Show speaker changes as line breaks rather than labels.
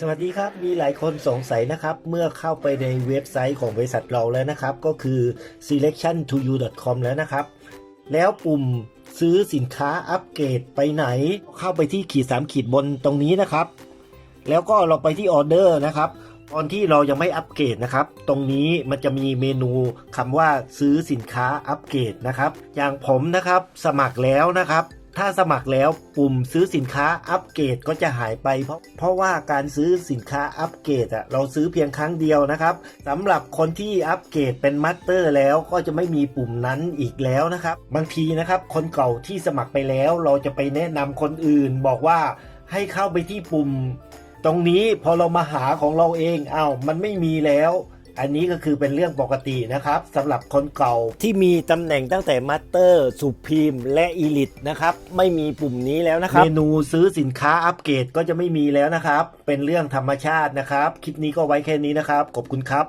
สวัสดีครับ มีหลายคนสงสัยนะครับ เมื่อเข้าไปในเว็บไซต์ของบริษัทเราแล้วนะครับ ก็คือ selection to you com แล้วนะครับ แล้วปุ่มซื้อสินค้าอัปเกรดไปไหน เข้าไปที่ขีด 3 ขีดบนตรงนี้นะครับ แล้วก็เราไปที่ออเดอร์นะครับ ตอนที่เรายังไม่อัปเกรดนะครับ ตรงนี้มันจะมีเมนูคำว่าซื้อสินค้าอัปเกรดนะครับ อย่างผมนะครับ สมัครแล้วนะครับ ถ้าสมัครแล้วปุ่มซื้อสินค้าอัปเกรดก็จะหายไป เพราะเพราะว่าการซื้อสินค้าอัปเกรดอะเราซื้อเพียงครั้งเดียวนะครับสำหรับคนที่อัปเกรดเป็นมัตเตอร์แล้วก็จะไม่มีปุ่มนั้นอีกแล้วนะครับบางทีนะครับคนเก่าที่สมัครไปแล้ว เราจะไปแนะนำคนอื่น บอกว่าให้เข้าไปที่ปุ่ม ตรงนี้พอเรามาหาของเราเองอ้าวมันไม่มีแล้ว อันนี้ก็คือเป็นเรื่องปกตินะครับสำหรับคนเก่าที่มีตำแหน่งตั้งแต่มาสเตอร์สุพีมและอีลิตนะครับไม่มีปุ่มนี้แล้วนะครับ เมนูซื้อสินค้าอัปเกรดก็จะไม่มีแล้วนะครับ เป็นเรื่องธรรมชาตินะครับ คลิปนี้ก็ไว้แค่นี้นะครับ ขอบคุณครับ